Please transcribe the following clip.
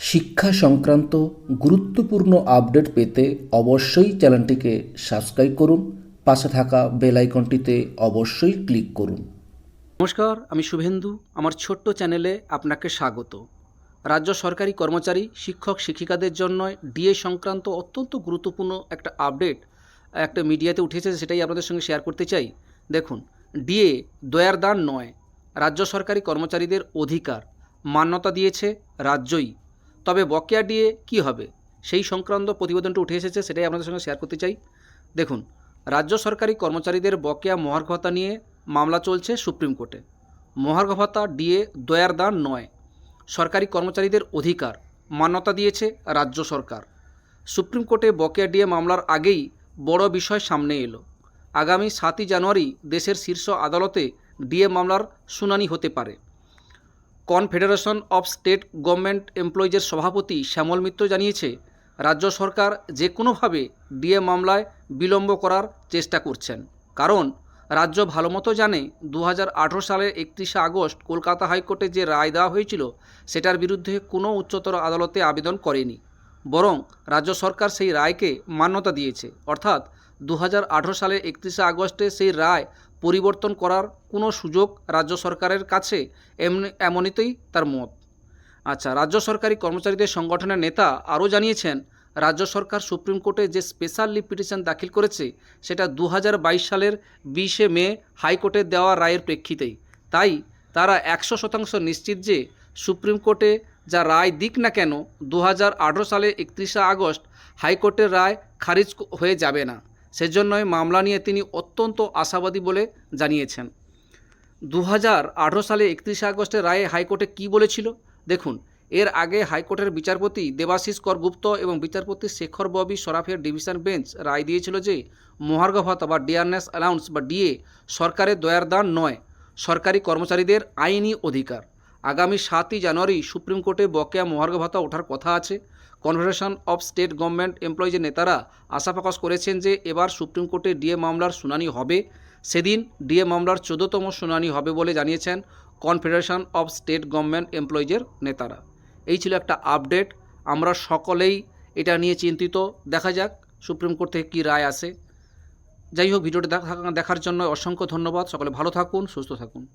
শিক্ষা সংক্রান্ত গুরুত্বপূর্ণ আপডেট পেতে অবশ্যই চ্যানেলটিকে সাবস্ক্রাইব করুন, পাশে থাকা বেল আইকনটিতে অবশ্যই ক্লিক করুন। নমস্কার, আমি শুভেন্দু। আমার ছোট্ট চ্যানেলে আপনাকে স্বাগত। রাজ্য সরকারি কর্মচারী, শিক্ষক, শিক্ষিকাদের জন্য ডিএ সংক্রান্ত অত্যন্ত গুরুত্বপূর্ণ একটা আপডেট, একটা মিডিয়াতে উঠেছে, সেটাই আপনাদের সঙ্গে শেয়ার করতে চাই। দেখুন, ডিএ দয়ার দান নয়, রাজ্য সরকারি কর্মচারীদের অধিকার, মান্যতা দিয়েছে রাজ্যই। তবে বকেয়া ডিএ কী হবে? সেই সংক্রান্ত প্রতিবেদনটা উঠে এসেছে, সেটাই আপনাদের সঙ্গে শেয়ার করতে চাই। দেখুন, রাজ্য সরকারি কর্মচারীদের বকেয়া মহার্ঘ ভাতা নিয়ে মামলা চলছে সুপ্রিম কোর্টে। মহার্ঘ ভাতা ডিএ দয়ার দান নয়, সরকারি কর্মচারীদের অধিকার মান্যতা দিয়েছে রাজ্য সরকার। সুপ্রিম কোর্টে বকেয়া ডিএ মামলার আগেই বড় বিষয় সামনে এলো। আগামী সাতই জানুয়ারি দেশের শীর্ষ আদালতে ডিএ মামলার শুনানি হতে পারে। কনফেডারেশন অফ স্টেট গভর্নমেন্ট এমপ্লয়িজের সভাপতি শ্যামল মিত্র জানিয়েছে, রাজ্য সরকার যে কোনোভাবে ডিএ মামলায় বিলম্ব করার চেষ্টা করছেন। কারণ, রাজ্য ভালোমতো জানে দু হাজার আঠেরো সালের একত্রিশে আগস্ট কলকাতা হাইকোর্টে যে রায় দেওয়া হয়েছিল, সেটার বিরুদ্ধে কোনো উচ্চতর আদালতে আবেদন করেনি। বরং, রাজ্য সরকার সেই রায়কে মান্যতা দিয়েছে। অর্থাৎ দু সালের একত্রিশে আগস্টে সেই রায় পরিবর্তন করার কোনো সুযোগ রাজ্য সরকারের কাছে এমনি, এমনিতেই তার মত। আচ্ছা রাজ্য সরকারি কর্মচারীদের সংগঠনের নেতা আরও জানিয়েছেন, রাজ্য সরকার সুপ্রিম কোর্টে যে স্পেশাল লিভ পিটিশন দাখিল করেছে, সেটা দু হাজার বাইশ সালের বিশে মে হাইকোর্টের দেওয়া রায়ের প্রেক্ষিতেই। তাই তারা একশো শতাংশ নিশ্চিত যে সুপ্রিম কোর্টে যা রায় দিক না কেন দু হাজার আঠেরো সালে একত্রিশে আগস্ট হাইকোর্টের রায় খারিজ হয়ে যাবে না। সেজন্যই মামলা নিয়ে তিনি অত্যন্ত আশাবাদী বলে জানিয়েছেন। দু হাজার আঠারো সালে একত্রিশে আগস্টের রায়ে হাইকোর্টে কী বলেছিল? দেখুন, এর আগে হাইকোর্টের বিচারপতি দেবাশিস কর গুপ্ত এবং বিচারপতি শেখর ববি সরাফের ডিভিশন বেঞ্চ রায় দিয়েছিল যে, মহার্ঘ ভাতা বা ডিয়ারনেস অ্যালাউন্স বা ডিএ সরকারের দয়ার দান নয়, সরকারি কর্মচারীদের আইনি অধিকার। আগামী সাতই জানুয়ারি সুপ্রিম কোর্টে বকেয়া মহার্ঘ ভাতা ওঠার কথা আছে। কনফেডারেশন অফ স্টেট গভর্নমেন্ট এমপ্লয়িজের নেতারা আশা প্রকাশ করেছেন যে এবার সুপ্রিম কোর্টে ডিএ মামলার শুনানি হবে। সেদিন ডিএ মামলার চোদ্দতম শুনানি হবে বলে জানিয়েছেন কনফেডারেশন অফ স্টেট গভর্নমেন্ট এমপ্লয়িজের নেতারা। এই ছিল একটা আপডেট। আমরা সকলেই এটা নিয়ে চিন্তিত। দেখা যাক সুপ্রিম কোর্ট থেকে কী রায় আসে। যাই হোক, ভিডিওটা দেখা- দেখার জন্য অসংখ্য ধন্যবাদ। সকলে ভালো থাকুন, সুস্থ থাকুন।